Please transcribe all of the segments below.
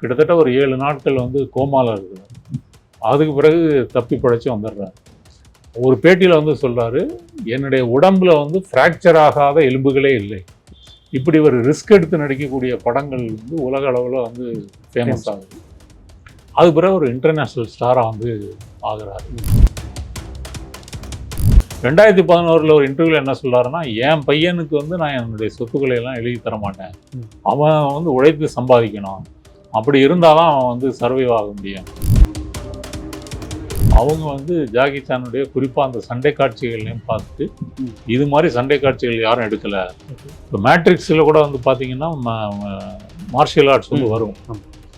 கிட்டத்தட்ட ஒரு ஏழு நாட்கள் வந்து கோமால இருக்கிறார் அதுக்கு பிறகு தப்பி பிழைச்சி வந்துடுறாரு. ஒரு பேட்டியில் வந்து சொல்றாரு என்னுடைய உடம்புல வந்து ஃப்ராக்சர் ஆகாத எலும்புகளே இல்லை. இப்படி ஒரு ரிஸ்க் எடுத்து நடிக்கக்கூடிய படங்கள் வந்து உலக அளவில் வந்து ஃபேமஸ் ஆகுது. அது பிறகு ஒரு இன்டர்நேஷ்னல் ஸ்டாராக வந்து ஆகுறாரு. ரெண்டாயிரத்தி பதினோரில் ஒரு இன்டர்வியூவில் என்ன சொல்றாருன்னா என் பையனுக்கு வந்து நான் என்னுடைய சொத்துக்களை எல்லாம் எழுதி தர மாட்டேன். அவன் வந்து உழைத்து சம்பாதிக்கணும். அப்படி இருந்தால் தான் அவன் வந்து சர்வைவ் ஆக முடியும் அவங்க வந்து ஜாகி சானுடைய குறிப்பாக அந்த சண்டை காட்சிகள்லையும் பார்த்துட்டு. இது மாதிரி சண்டை காட்சிகள் யாரும் எடுக்கலை இப்போ மேட்ரிக்ஸில் கூட வந்து பார்த்தீங்கன்னா மார்ஷியல் ஆர்ட்ஸ் வந்து. வரும்.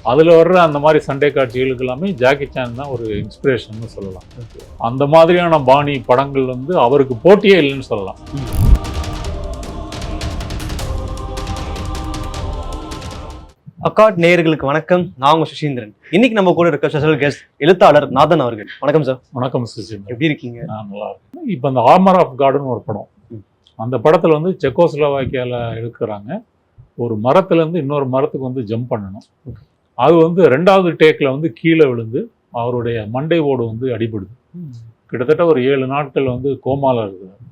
அதில் வர்ற அந்த மாதிரி சண்டை காட்சிகளுக்கு எல்லாமே ஜாக்கி சான் தான் ஒரு இன்ஸ்பிரேஷன் சொல்லலாம் அந்த மாதிரியான பாணி படங்கள் வந்து அவருக்கு போட்டியே இல்லைன்னு சொல்லலாம் அக்காட் நேயர்களுக்கு வணக்கம். நான் உங்க சுசீந்திரன். இன்னைக்கு நம்ம கூட இருக்க ஸ்பெஷல் கெஸ்ட் எழுத்தாளர் நாதன் அவர்கள். வணக்கம் சார் வணக்கம் சுசீந்திரன். எப்படி இருக்கீங்க? நல்லா இருக்கேன். இப்போ அந்த ஆர்மர் ஆஃப் கார்டன் ஒரு படம். அந்த படத்தில் வந்து செக்கோஸ்லோவாக்கியாவில் எடுக்கிறாங்க. ஒரு மரத்துலேருந்து இன்னொரு மரத்துக்கு வந்து ஜம்ப் பண்ணணும். அது வந்து ரெண்டாவது டேக்கில் வந்து கீழே விழுந்து அவருடைய மண்டை ஓடு வந்து அடிபடுது. கிட்டத்தட்ட ஒரு ஏழு நாட்கள் வந்து கோமால இருக்கிறார்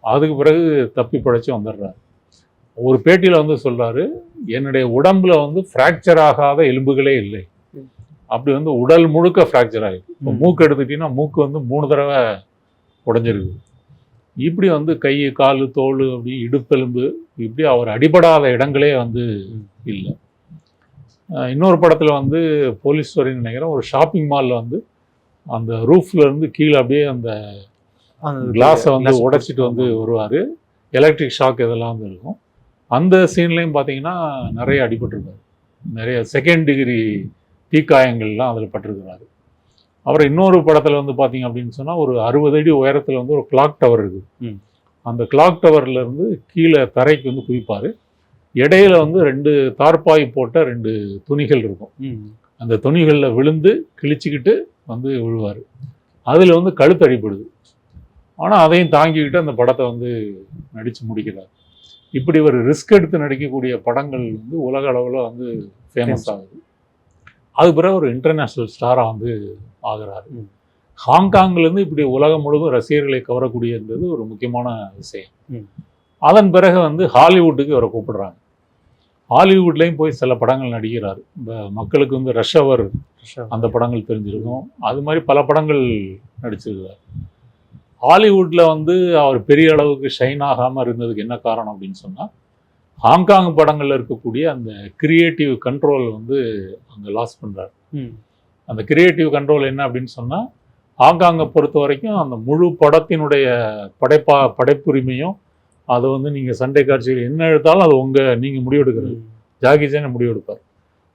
அதுக்கு பிறகு தப்பி பிழைச்சி வந்துடுறாரு. ஒரு பேட்டியில் வந்து சொல்றாரு என்னுடைய உடம்புல வந்து ஃப்ராக்சர் ஆகாத எலும்புகளே இல்லை. அப்படி வந்து உடல் முழுக்க ஃப்ராக்சர் ஆகிருக்கு இப்போ. மூக்கு எடுத்துக்கிட்டிங்கன்னா மூக்கு வந்து மூணு தடவை உடைஞ்சிருக்கு இப்படி வந்து கை கால் தோல் அப்படி இடுப்பெலும்பு இப்படி அவர் அடிபடாத இடங்களே வந்து. இல்லை இன்னொரு படத்தில் வந்து போலீஸ் ஸ்டோரின்னு நினைக்கிறேன் ஒரு ஷாப்பிங் மாலில் வந்து அந்த ரூஃப்ல இருந்து கீழே அப்படியே அந்த கிளாஸை வந்து உடைச்சிட்டு வந்து வருவார் எலக்ட்ரிக் ஷாக் இதெல்லாம் வந்து இருக்கும் அந்த சீன்லேயும் பார்த்தீங்கன்னா நிறைய அடிபட்டிருக்காரு. நிறைய செகண்ட் டிகிரி தீக்காயங்கள்லாம் அதில் பட்டிருக்கிறாரு. அப்புறம் இன்னொரு படத்தில் வந்து பார்த்தீங்க அப்படின்னு சொன்னால் ஒரு அறுபது அடி உயரத்தில் வந்து ஒரு கிளாக் டவர் இருக்குது. அந்த கிளாக் டவர்ல இருந்து கீழே தரைக்கு வந்து குதிப்பார். இடையில வந்து ரெண்டு தார்பாய் போட்ட ரெண்டு துணிகள் இருக்கும். அந்த துணிகளில் விழுந்து கிழிச்சிக்கிட்டு வந்து விழுவார். அதில் வந்து கழுத்து அடிபடுது ஆனால் அதையும் தாங்கிக்கிட்டு அந்த படத்தை வந்து நடித்து முடிக்கிறார். இப்படி ஒரு ரிஸ்க் எடுத்து நடிக்கக்கூடிய படங்கள் வந்து உலக அளவில் வந்து ஃபேமஸ் ஆகுது. அது பிறகு ஒரு இன்டர்நேஷ்னல் ஸ்டாராக வந்து ஆகுறாரு. ஹாங்காங்லேருந்து இப்படி உலகம் முழுவதும் ரசிகர்களை கவரக்கூடியது ஒரு முக்கியமான விஷயம். அதன் பிறகு வந்து ஹாலிவுட்டுக்கு இவரை கூப்பிடுறாங்க. ஹாலிவுட்லேயும் போய் சில படங்கள் நடிக்கிறார். மக்களுக்கு வந்து ரஷ் அவர் அந்த படங்கள் தெரிஞ்சிருக்கும். அது மாதிரி பல படங்கள் நடிச்சிருக்கார். ஹாலிவுட்டில் வந்து அவர் பெரிய அளவுக்கு ஷைன் ஆகாமல் இருந்ததுக்கு என்ன காரணம் அப்படின்னு சொன்னால் ஹாங்காங் படங்களில் இருக்கக்கூடிய அந்த கிரியேட்டிவ் கண்ட்ரோல் வந்து அங்கே லாஸ் பண்ணுறார். அந்த கிரியேட்டிவ் கண்ட்ரோல் என்ன அப்படின்னு சொன்னால் ஹாங்காங்கை பொறுத்த வரைக்கும் அந்த முழு படத்தினுடைய படைப்பா படைப்புரிமையும் அதை வந்து நீங்கள் சண்டை காட்சிகள் என்ன எடுத்தாலும் அது உங்கள் நீங்கள் முடிவெடுக்கிறது. ஜாக்கி சான் முடிவெடுப்பார்.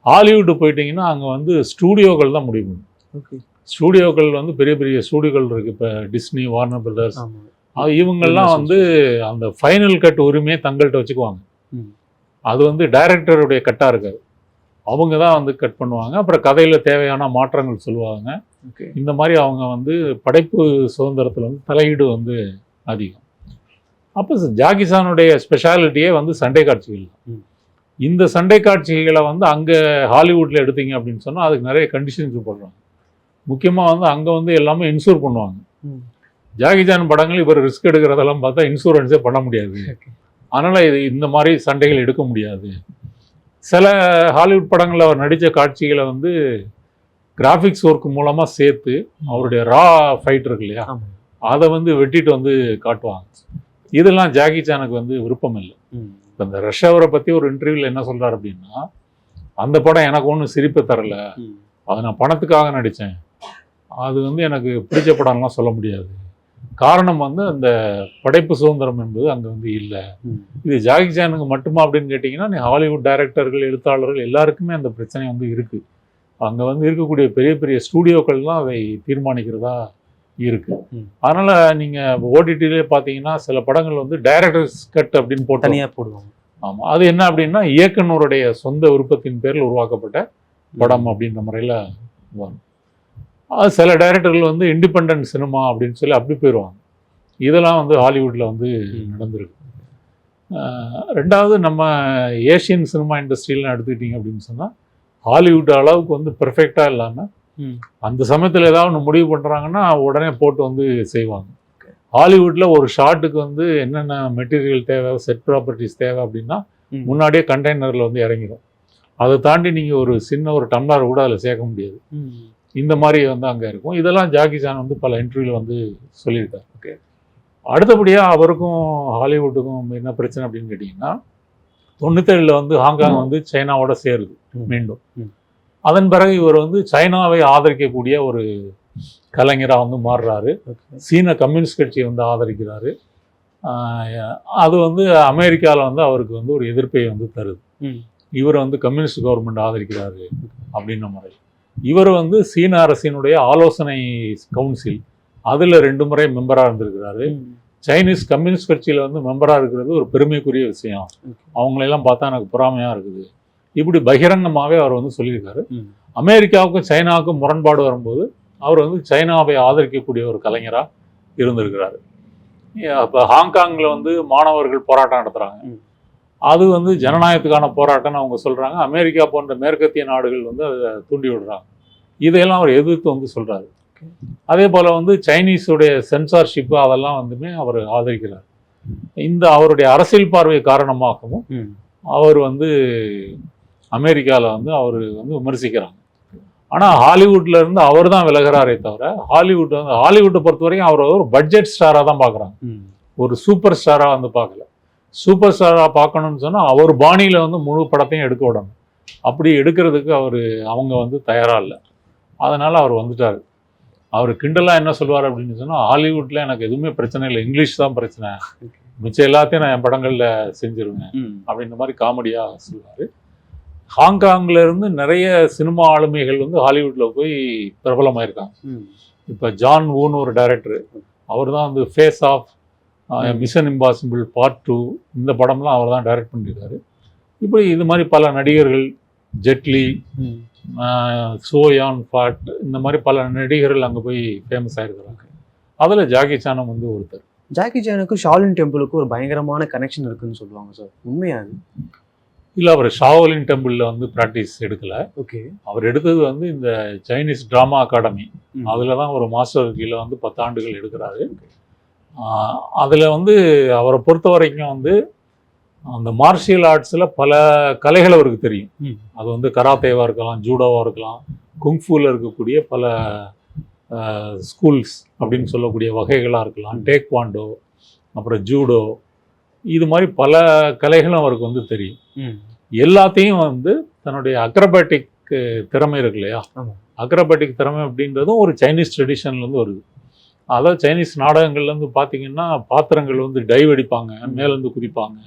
ஹாலிவுட் போயிட்டீங்கன்னா அங்கே வந்து ஸ்டூடியோக்கள் தான் முடிவு பண்ணும். ஓகே. ஸ்டூடியோக்கள் வந்து பெரிய பெரிய ஸ்டூடியோக்கள் இருக்குது இப்போ டிஸ்னி வார்னர் பிரதர்ஸ் இவங்கெல்லாம் வந்து அந்த ஃபைனல் கட் உரிமையை தங்கள்கிட்ட வச்சுக்குவாங்க. அது வந்து டைரக்டருடைய கட்டாக இருக்காது. அவங்க தான் வந்து கட் பண்ணுவாங்க. அப்புறம் கதையில் தேவையான மாற்றங்கள் சொல்லுவாங்க. ஓகே. இந்த மாதிரி அவங்க வந்து படைப்பு சுதந்திரத்தில் வந்து தலையீடு வந்து அதிகம். அப்போ ஜாகிசானுடைய ஸ்பெஷாலிட்டியே வந்து சண்டை காட்சிகள். இந்த சண்டை காட்சிகளை வந்து அங்கே ஹாலிவுட்டில் எடுத்தீங்க அப்படின்னு சொன்னால் அதுக்கு நிறைய கண்டிஷன்ஸ் போடுறாங்க. முக்கியமாக வந்து அங்கே வந்து எல்லாமே இன்சூர் பண்ணுவாங்க. ஜாகிஜான் படங்கள் இவர் ரிஸ்க் எடுக்கிறதெல்லாம் பார்த்தா இன்சூரன்ஸே பண்ண முடியாது. அதனால் இது இந்த மாதிரி சண்டைகள் எடுக்க முடியாது. சில ஹாலிவுட் படங்களில் அவர் நடித்த காட்சிகளை வந்து கிராஃபிக்ஸ் ஒர்க் மூலமாக சேர்த்து அவருடைய ரா ஃபைட் இருக்கு இல்லையா? அதை வந்து வெட்டிட்டு வந்து காட்டுவாங்க. இதெல்லாம் ஜாக்கி சானுக்கு வந்து விருப்பம் இல்லை. இப்போ இந்த ரஷ்யாவரை பற்றி ஒரு இன்டர்வியூவில் என்ன சொல்றாரு அப்படின்னா அந்த படம் எனக்கு ஒன்றும் சிரிப்பை தரல. அதை நான் பணத்துக்காக நடித்தேன் அது வந்து எனக்கு பிடிச்ச படம்லாம் சொல்ல முடியாது. காரணம் வந்து அந்த படைப்பு சுதந்திரம் என்பது அங்கே வந்து இல்லை. இது ஜாக்கி சானுக்கு மட்டுமா அப்படின்னு கேட்டிங்கன்னா நீ ஹாலிவுட் டைரக்டர்கள் எழுத்தாளர்கள் எல்லாருக்குமே அந்த பிரச்சனை வந்து இருக்குது அங்கே வந்து இருக்கக்கூடிய பெரிய பெரிய ஸ்டூடியோக்கள் தான் அதை தீர்மானிக்கிறதா இருக்கு. ம். அதனால நீங்கள் ஓடிடிலே பார்த்தீங்கன்னா சில படங்கள் வந்து டைரக்டர்ஸ் கட் அப்படின்னு போட்டு போடுவாங்க. ஆமாம் அது என்ன அப்படின்னா இயக்குனருடைய சொந்த விருப்பத்தின் பேரில் உருவாக்கப்பட்ட படம் அப்படின்ற முறையில் வரும். சில டைரக்டர்கள் வந்து இண்டிபெண்ட் சினிமா அப்படின்னு சொல்லி அப்படி போயிடுவாங்க இதெல்லாம் வந்து ஹாலிவுட்டில் வந்து. நடந்திருக்கு ரெண்டாவது நம்ம ஏஷியன் சினிமா இண்டஸ்ட்ரியிலாம் எடுத்துக்கிட்டிங்க அப்படின்னு சொன்னால் ஹாலிவுட் அளவுக்கு வந்து பெர்ஃபெக்டாக இல்லாமல். அந்த சமயத்தில் ஏதாவது ஒன்று முடிவு பண்ணுறாங்கன்னா உடனே போட்டு வந்து செய்வாங்க ஹாலிவுட்டில் ஒரு ஷாட்டுக்கு வந்து என்னென்ன மெட்டீரியல் தேவை செட் ப்ராப்பர்ட்டிஸ் தேவை அப்படின்னா. முன்னாடியே கண்டெய்னரில் வந்து இறங்கிடும் அதை தாண்டி நீங்கள் ஒரு சின்ன ஒரு டம்ளர் கூட அதில் சேர்க்க முடியாது. இந்த மாதிரி வந்து அங்கே இருக்கும் இதெல்லாம் ஜாக்கி சான் வந்து பல இன்டர்வியூவில் வந்து சொல்லியிருக்காரு Okay. அடுத்தபடியாக அவருக்கும் ஹாலிவுட்டுக்கும் என்ன பிரச்சனை அப்படின்னு கேட்டிங்கன்னா தொண்ணூத்தேழில் வந்து ஹாங்காங் வந்து சைனாவோட சேருது. மீண்டும். அதன் பிறகு இவர் வந்து சைனாவை ஆதரிக்கக்கூடிய ஒரு கலைஞராக வந்து மாறுறாரு. சீன கம்யூனிஸ்ட் கட்சியை வந்து ஆதரிக்கிறாரு அது வந்து அமெரிக்காவில் வந்து அவருக்கு வந்து ஒரு எதிர்ப்பை வந்து தருது. இவர் வந்து கம்யூனிஸ்ட் கவர்மெண்ட் ஆதரிக்கிறாரு அப்படின்ன முறை இவர் வந்து சீன அரசினுடைய ஆலோசனை கவுன்சில் அதில் ரெண்டு முறை மெம்பராக இருந்திருக்கிறாரு. சைனீஸ் கம்யூனிஸ்ட் கட்சியில் வந்து மெம்பராக இருக்கிறது ஒரு பெருமைக்குரிய விஷயம். அவங்களெல்லாம் பார்த்தா எனக்கு பொறாமையாக இருக்குது. இப்படி பகிரங்கமாகவே அவர் வந்து சொல்லியிருக்காரு. அமெரிக்காவுக்கும் சைனாவுக்கும் முரண்பாடு வரும்போது அவர் வந்து சைனாவை ஆதரிக்கக்கூடிய ஒரு கலைஞராக இருந்திருக்கிறாரு. அப்போ ஹாங்காங்கில் வந்து மாணவர்கள் போராட்டம் நடத்துகிறாங்க. அது வந்து ஜனநாயகத்துக்கான போராட்டம்னு அவங்க சொல்கிறாங்க அமெரிக்கா போன்ற மேற்கத்திய நாடுகள் வந்து அதை தூண்டி விடுறாங்க. இதையெல்லாம் அவர் எதிர்த்து வந்து சொல்கிறாரு அதே போல் வந்து சைனீஸுடைய சென்சார்ஷிப்பு அதெல்லாம் வந்துமே அவர் ஆதரிக்கிறார். இந்த அவருடைய அரசியல் பார்வை காரணமாகவும். அவர் வந்து அமெரிக்காவில் வந்து அவர் வந்து விமர்சிக்கிறாங்க. ஆனால் இருந்து அவர் தான் விலகிறாரே தவிர ஹாலிவுட் வந்து ஹாலிவுட்டை பொறுத்த வரைக்கும் அவர் ஒரு பட்ஜெட் ஸ்டாராக தான் பார்க்குறாங்க. ஒரு சூப்பர் ஸ்டாராக வந்து பார்க்கல சூப்பர் ஸ்டாராக பார்க்கணும்னு சொன்னால் அவர் பாணியில் வந்து முழு படத்தையும் எடுக்க விடணும். அப்படி எடுக்கிறதுக்கு அவர் அவங்க வந்து தயாராக இல்லை. அதனால் அவர் வந்துட்டார். அவர் கிண்டலாக என்ன சொல்லுவார் அப்படின்னு சொன்னால் ஹாலிவுட்டில் எனக்கு எதுவுமே பிரச்சனை இல்லை. இங்கிலீஷ் தான் பிரச்சனை. மிச்சம் எல்லாத்தையும் நான் என் படங்களில் செஞ்சிருவேன். அப்படின்ற மாதிரி காமெடியாக சொல்லுவார். ஹாங்காங்ல இருந்து நிறைய சினிமா ஆளுமைகள் வந்து ஹாலிவுட்டில் போய் பிரபலமாயிருக்காங்க. இப்போ ஜான் வூன்னு ஒரு டைரக்டர் அவர் தான் வந்து face off. Mission Impossible part two இந்த படம்லாம் அவர் தான் டைரக்ட் பண்ணியிருக்காரு. இப்படி இது மாதிரி பல நடிகர்கள் ஜெட்லி. சோயான் ஃபாட் இந்த மாதிரி பல நடிகர்கள் அங்கே போய் ஃபேமஸ் ஆயிருக்கிறாங்க. அதில் ஜாக்கி சானம் வந்து ஒருத்தர். ஜாக்கி சானுக்கும் ஷாலின் டெம்பிளுக்கும் ஒரு பயங்கரமான கனெக்ஷன் இருக்குன்னு சொல்லுவாங்க சார் உண்மையா அது? இல்லை அவர் ஷாவலின் டெம்பிளில் வந்து ப்ராக்டிஸ் எடுக்கல. ஓகே அவர் எடுத்தது வந்து இந்த சைனீஸ் ட்ராமா அகாடமி அதில் தான் ஒரு மாஸ்டர் கீழே வந்து பத்தாண்டுகள் எடுக்கிறாரு. அதில் வந்து அவரை பொறுத்த வரைக்கும் வந்து அந்த மார்ஷியல் ஆர்ட்ஸில் பல கலைகள் அவருக்கு தெரியும். அது வந்து கராத்தேவாக இருக்கலாம் ஜூடோவாக இருக்கலாம் குங்ஃபூவில் இருக்கக்கூடிய பல ஸ்கூல்ஸ் அப்படின்னு சொல்லக்கூடிய வகைகளாக இருக்கலாம் டேக்வாண்டோ அப்புறம் ஜூடோ இது மாதிரி பல கலைகளும் அவருக்கு வந்து தெரியும் ம். எல்லாத்தையும் வந்து தன்னுடைய அக்ரபேட்டிக் திறமை இருக்கு இல்லையா. அக்ரபேட்டிக் திறமை அப்படின்றதும் ஒரு சைனீஸ் ட்ரெடிஷன்லேருந்து வருது அதாவது சைனீஸ் நாடகங்கள்லேருந்து பார்த்தீங்கன்னா பாத்திரங்கள் வந்து டைவ் அடிப்பாங்க. மேலேருந்து குதிப்பாங்க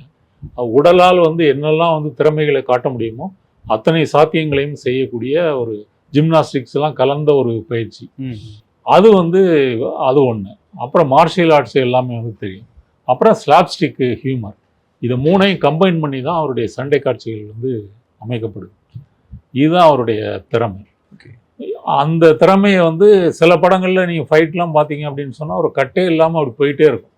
உடலால் வந்து என்னெல்லாம் வந்து திறமைகளை காட்ட முடியுமோ அத்தனை சாத்தியங்களையும் செய்யக்கூடிய ஒரு ஜிம்னாஸ்டிக்ஸ் எல்லாம் கலந்த ஒரு பயிற்சி. அது வந்து அது ஒன்று அப்புறம் மார்ஷியல் ஆர்ட்ஸ் எல்லாமே வந்து தெரியும். அப்புறம் ஸ்லாப்ஸ்டிக் ஹியூமர் இதை மூணையும் கம்பைன் பண்ணி தான் அவருடைய சண்டை காட்சிகள் வந்து அமைக்கப்படுது. இதுதான் அவருடைய திறமை. அந்த திறமையை வந்து சில படங்களில் நீங்கள் ஃபைட்லாம் பார்த்தீங்க அப்படின்னு சொன்னால் ஒரு கட்டே இல்லாமல் அப்படி போயிட்டே இருக்கும்.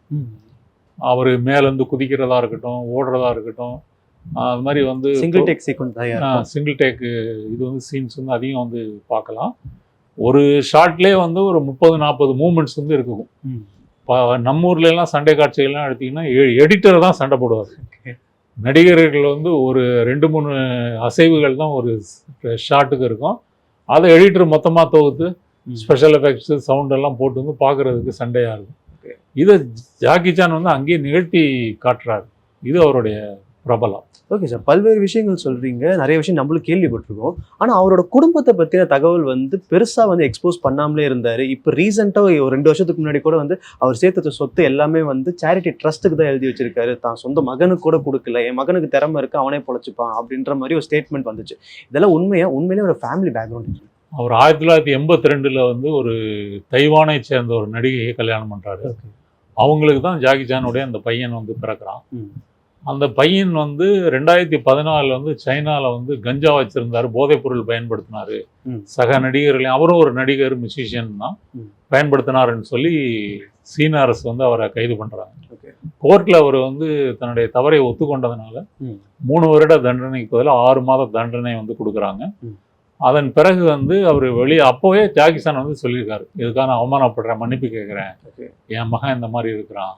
அவர் மேலேருந்து குதிக்கிறதா இருக்கட்டும் ஓடுறதா இருக்கட்டும் அது மாதிரி வந்து single take sequence. Single take இது வந்து சீன்ஸ் வந்து அதிகம் வந்து பார்க்கலாம் ஒரு ஷார்ட்லேயே வந்து ஒரு முப்பது நாற்பது மூமெண்ட்ஸ் வந்து இருக்கும். இப்போ நம்ம ஊர்ல எல்லாம் சண்டை காட்சிகள்லாம் எடுத்தீங்கன்னா எடிட்டர் தான் சண்டை போடுவார். நடிகர்கள் வந்து ஒரு ரெண்டு மூணு அசைவுகள் தான் ஒரு ஷாட்டுக்கு இருக்கும் அதை எடிட்டர் மொத்தமாக தொகுத்து. ஸ்பெஷல் எஃபெக்ட்ஸ் சவுண்ட் எல்லாம் போட்டு வந்து பார்க்கறதுக்கு சண்டையாக இருக்கும். இதை ஜாக்கி சான் வந்து அங்கேயே நிகழ்த்தி காட்டுறாரு. இது அவருடைய பிரபலம். ஓகே சார் பல்வேறு விஷயங்கள் சொல்றீங்க. நிறைய விஷயம் நம்மளும் கேள்விப்பட்டிருக்கோம். ஆனா அவரோட குடும்பத்தை பத்தின தகவல் வந்து பெருசா வந்து எக்ஸ்போஸ் பண்ணாமலே இருந்தாரு. இப்போ ரீசெண்டாக ஒரு ரெண்டு வருஷத்துக்கு முன்னாடி கூட வந்து அவர் சேர்த்த சொத்து எல்லாமே வந்து சேரிட்டி ட்ரஸ்ட்டுக்கு தான் எழுதி வச்சிருக்காரு. தான் சொந்த மகனுக்கு கூட கொடுக்கல. என் மகனுக்கு திறமை இருக்கு அவனே பொழைச்சிப்பான் அப்படின்ற மாதிரி ஒரு ஸ்டேட்மெண்ட் வந்துச்சு. இதெல்லாம் உண்மையா? உண்மையிலே ஒரு ஃபேமிலி பேக்ரவுண்ட் அவர் ஆயிரத்தி தொள்ளாயிரத்தி எண்பத்தி ரெண்டில் வந்து ஒரு தைவானை சேர்ந்த ஒரு நடிகையை கல்யாணம் பண்ணுறாரு அவங்களுக்கு தான் ஜாக்கி சானுடைய அந்த பையன் வந்து பிறக்கிறான். அந்த பையன் வந்து ரெண்டாயிரத்தி பதினாலில் வந்து சைனாவில் வந்து கஞ்சா வச்சிருந்தாரு போதைப் பொருள் பயன்படுத்தினாரு. சக நடிகர்களையும் அவரும் ஒரு நடிகர் மியூசிஷியன் தான். பயன்படுத்தினாருன்னு சொல்லி சீன அரசு வந்து அவரை கைது பண்ணுறாங்க கோர்ட்டில் அவர் வந்து தன்னுடைய தவறை ஒத்துக்கொண்டதுனால. மூணு வருட தண்டனைக்கு பதிலாக ஆறு மாத தண்டனை வந்து கொடுக்குறாங்க. அதன் பிறகு வந்து அவர் வெளியே அப்போவே ஜாகிசான் வந்து சொல்லியிருக்காரு. இதுக்காக நான் அவமானப்படுறேன் மன்னிப்பு கேட்குறேன். என் மகன் இந்த மாதிரி இருக்கிறான்.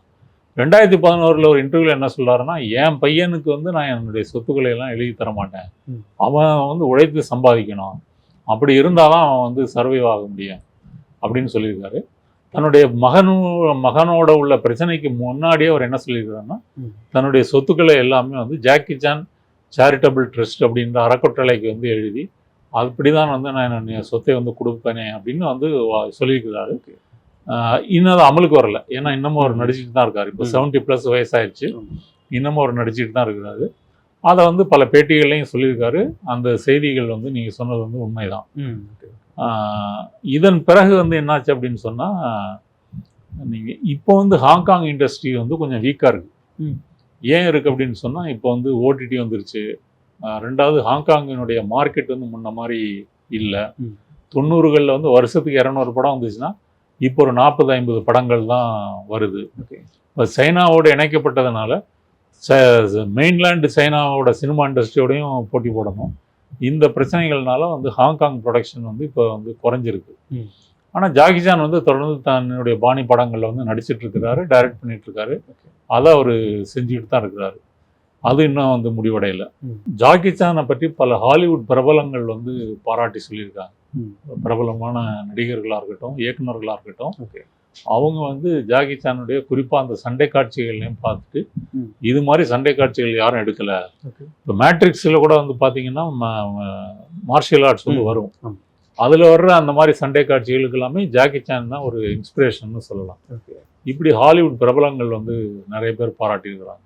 ரெண்டாயிரத்தி பதினோரில் ஒரு இன்டர்வியூவில் என்ன சொல்றாருன்னா என் பையனுக்கு வந்து நான் என்னுடைய சொத்துக்களை எல்லாம் எழுதி தர மாட்டேன். அவன் வந்து உழைத்து சம்பாதிக்கணும். அப்படி இருந்தால் தான் அவன் வந்து சர்வைவ் ஆக முடியும். அப்படின்னு சொல்லியிருக்காரு. தன்னுடைய மகனு மகனோட உள்ள பிரச்சனைக்கு முன்னாடியே அவர் என்ன சொல்லியிருக்காருன்னா. தன்னுடைய சொத்துக்களை எல்லாமே வந்து ஜாக்கி சான் சேரிட்டபிள் ட்ரஸ்ட் அப்படின்ற அறக்கட்டளைக்கு வந்து எழுதி அப்படி தான் வந்து நான் என்னுடைய சொத்தை வந்து கொடுப்பேனே அப்படின்னு வந்து சொல்லியிருக்கிறாரு. இன்னும் அது அமலுக்கு வரல. ஏன்னா இன்னமும் அவர் நடிச்சிட்டு தான் இருக்காரு. இப்போ. செவன்ட்டி ப்ளஸ் வயசாயிருச்சு. ஆமா. இன்னமும் அவர் நடிச்சிட்டு தான் இருக்கிறாரு. அதை வந்து பல பேட்டிகள்லையும் சொல்லியிருக்காரு. அந்த செய்திகள் வந்து நீங்கள் சொன்னது வந்து உண்மைதான். இதன் பிறகு வந்து என்னாச்சு அப்படின்னு சொன்னால் நீங்கள் இப்போ வந்து ஹாங்காங் இண்டஸ்ட்ரி வந்து கொஞ்சம் வீக்காக இருக்கு. ம். ஏன் இருக்குது அப்படின்னு சொன்னால் இப்போ வந்து ஓடிடி வந்துருச்சு. ரெண்டாவது ஹாங்காங்கினுடைய மார்க்கெட் வந்து முன்ன மாதிரி இல்லை. தொண்ணூறுகளில் வந்து வருஷத்துக்கு இரநூறு படம் வந்துச்சுன்னா இப்போ ஒரு நாற்பது ஐம்பது படங்கள் தான் வருது. இப்போ சைனாவோடு இணைக்கப்பட்டதுனால மெயின்லேண்டு சைனாவோட சினிமா இண்டஸ்ட்ரியோடையும் போட்டி போடணும் இந்த பிரச்சனைகள்னால வந்து ஹாங்காங் ப்ரொடக்ஷன் வந்து இப்போ வந்து குறைஞ்சிருக்கு. ஆனால் ஜாகிஜான் வந்து தொடர்ந்து தன்னுடைய பாணி படங்களில் வந்து நடிச்சிட்டு இருக்கிறாரு டைரக்ட் பண்ணிட்டு இருக்காரு. அதை அவர் செஞ்சுக்கிட்டு தான் இருக்கிறாரு அது இன்னும் வந்து முடிவடையல. ஜாக்கி சானை பற்றி பல ஹாலிவுட் பிரபலங்கள் வந்து பாராட்டி சொல்லியிருக்காங்க. பிரபலமான நடிகர்களாக இருக்கட்டும் இயக்குனர்களாக இருக்கட்டும். அவங்க வந்து ஜாக்கி சானுடைய குறிப்பாக அந்த சண்டை காட்சிகள்லையும் பார்த்துட்டு. இது மாதிரி சண்டை காட்சிகள் யாரும் எடுக்கல. இப்போ மேட்ரிக்ஸில் கூட வந்து பார்த்தீங்கன்னா மார்ஷியல் ஆர்ட்ஸ் வந்து. வரும். அதில் வர்ற அந்த மாதிரி சண்டை காட்சிகளுக்கு எல்லாமே ஜாக்கி சான் தான் ஒரு இன்ஸ்பிரேஷன் சொல்லலாம். இப்படி ஹாலிவுட் பிரபலங்கள் வந்து நிறைய பேர் பாராட்டியிருக்கிறாங்க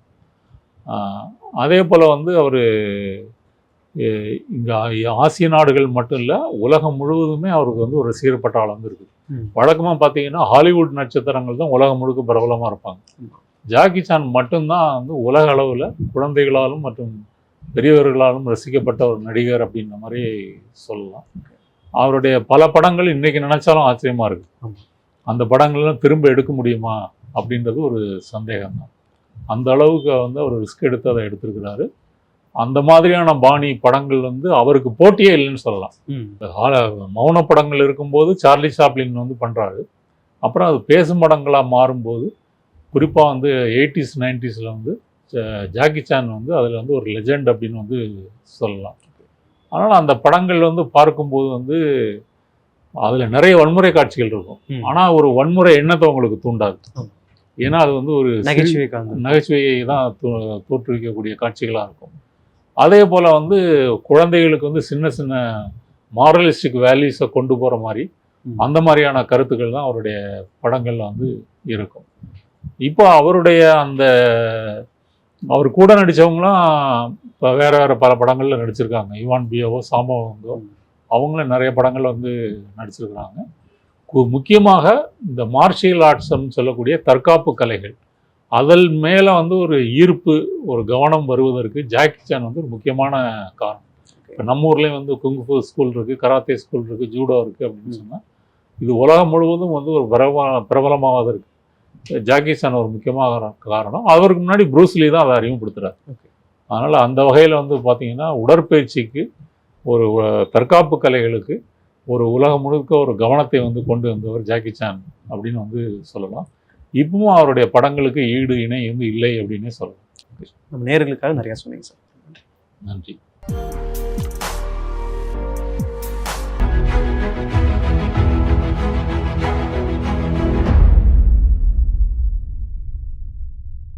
அதே போல் வந்து அவர் இங்கே ஆசிய நாடுகள் மட்டும் இல்லை உலகம் முழுவதுமே அவருக்கு வந்து ஒரு ரசிகர் பட்டாளம் வந்து இருக்குது. வழக்கமாக பார்த்தீங்கன்னா ஹாலிவுட் நட்சத்திரங்கள் தான் உலகம் முழுக்க பிரபலமாக இருப்பாங்க. ஜாக்கி சான் மட்டும்தான் வந்து உலக அளவில் குழந்தைகளாலும் மற்றும் பெரியவர்களாலும் ரசிக்கப்பட்ட ஒரு நடிகர் அப்படின்ற மாதிரி சொல்லலாம் அவருடைய பல படங்கள் இன்னைக்கு நினைச்சாலும் ஆச்சரியமா இருக்கு ஆமா. அந்த படங்கள்லாம் திரும்ப எடுக்க முடியுமா அப்படின்றது ஒரு சந்தேகம் தான் அந்த அளவுக்கு வந்து அவர் ரிஸ்க் எடுத்து அதை எடுத்திருக்கிறாரு. அந்த மாதிரியான பாணி படங்கள் வந்து அவருக்கு போட்டியே இல்லைன்னு சொல்லலாம். ம். இந்த ஹால- மௌன படங்கள் இருக்கும்போது சார்லி சாப்ளின் வந்து பண்ணுறாரு அப்புறம் அது பேசும் படங்களாக மாறும்போது குறிப்பாக வந்து எயிட்டிஸ் நைன்டிஸில் வந்து ஜாக்கி சான் வந்து அதில் வந்து ஒரு லெஜெண்ட் அப்படின்னு வந்து சொல்லலாம். அதனால் அந்த படங்கள் வந்து பார்க்கும்போது வந்து அதில் நிறைய வன்முறை காட்சிகள் இருக்கும். ஆனால் ஒரு வன்முறை எண்ணத்தை உங்களுக்கு தூண்டாது. ஏன்னா அது வந்து ஒரு நகைச்சுவை நகைச்சுவையை தான் தோ- தோற்றுவிக்கக்கூடிய காட்சிகளாக இருக்கும். அதே போல் வந்து குழந்தைகளுக்கு வந்து சின்ன சின்ன மாரலிஸ்டிக் வேல்யூஸை கொண்டு போகிற மாதிரி. அந்த மாதிரியான கருத்துக்கள் தான் அவருடைய படங்கள்ல வந்து இருக்கும். இப்போ அவருடைய அந்த அவர் கூட நடித்தவங்களாம் இப்போ வேற வேற பல படங்களில் நடிச்சிருக்காங்க. இவான் பியோவோ சாம்பவங்கோ. அவங்களும் நிறைய படங்கள் வந்து நடிச்சிருக்கிறாங்க. முக்கியமாக இந்த மார்ஷியல் ஆர்ட்ஸ்ன்னு சொல்லக்கூடிய தற்காப்பு கலைகள். அதில் மேலே வந்து ஒரு ஈர்ப்பு ஒரு கவனம் வருவதற்கு ஜாக்கி சான் வந்து ஒரு முக்கியமான காரணம். இப்போ நம்ம ஊர்லேயும் வந்து குங்குஃபு ஸ்கூல் இருக்குது கராத்தே ஸ்கூல் இருக்குது ஜூடோ இருக்குது அப்படின்னு சொன்னால் இது உலகம் முழுவதும் வந்து ஒரு பிரபல பிரபலமாக இருக்குது ஜாக்கி சான் ஒரு முக்கியமான காரணம். அவருக்கு முன்னாடி ப்ரூஸ்லி தான் அதை அறிமுகப்படுத்துறாரு. Okay. அதனால் அந்த வகையில் வந்து பார்த்தீங்கன்னா உடற்பயிற்சிக்கு ஒரு தற்காப்பு கலைகளுக்கு ஒரு உலகம் முழுக்க ஒரு கவனத்தை வந்து கொண்டு வந்தவர் ஜாக்கி சான் அப்படின்னு வந்து சொல்லலாம். இப்பவும் அவருடைய படங்களுக்கு ஈடு இணை வந்து இல்லை அப்படின்னே சொல்லலாம். நம்ம நேர்களுக்காக நிறைய சொன்னீங்க சார். நன்றி.